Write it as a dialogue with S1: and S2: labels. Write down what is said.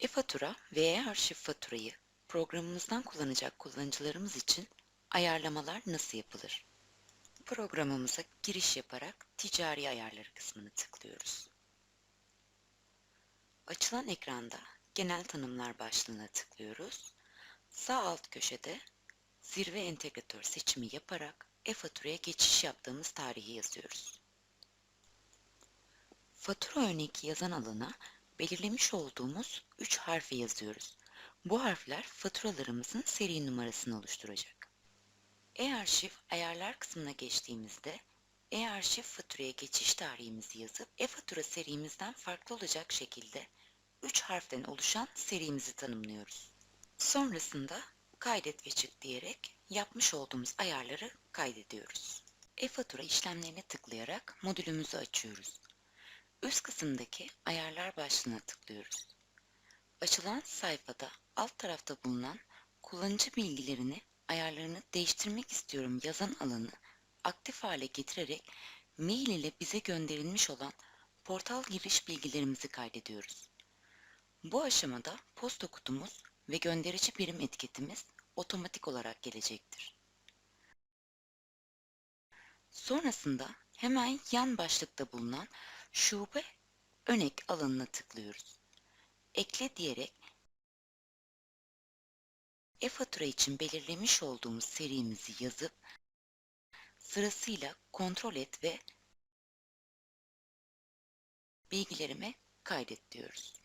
S1: E-fatura ve e-arşiv faturayı programımızdan kullanacak kullanıcılarımız için ayarlamalar nasıl yapılır? Programımıza giriş yaparak ticari ayarları kısmını tıklıyoruz. Açılan ekranda genel tanımlar başlığına tıklıyoruz. Sağ alt köşede zirve entegratör seçimi yaparak e-faturaya geçiş yaptığımız tarihi yazıyoruz. Fatura örneği yazan alana belirlemiş olduğumuz 3 harfi yazıyoruz. Bu harfler faturalarımızın seri numarasını oluşturacak. E-arşiv ayarlar kısmına geçtiğimizde e-arşiv faturaya geçiş tarihimizi yazıp e-fatura serimizden farklı olacak şekilde 3 harften oluşan serimizi tanımlıyoruz. Sonrasında kaydet ve çık diyerek yapmış olduğumuz ayarları kaydediyoruz. E-fatura işlemlerine tıklayarak modülümüzü açıyoruz. Üst kısımdaki ayarlar başlığına tıklıyoruz. Açılan sayfada alt tarafta bulunan kullanıcı bilgilerini ayarlarını değiştirmek istiyorum yazan alanı aktif hale getirerek mail ile bize gönderilmiş olan portal giriş bilgilerimizi kaydediyoruz. Bu aşamada posta kutumuz ve gönderici birim etiketimiz otomatik olarak gelecektir. Sonrasında hemen yan başlıkta bulunan şube önek alanına tıklıyoruz. Ekle diyerek e-fatura için belirlemiş olduğumuz serimizi yazıp sırasıyla kontrol et ve bilgilerime kaydet diyoruz.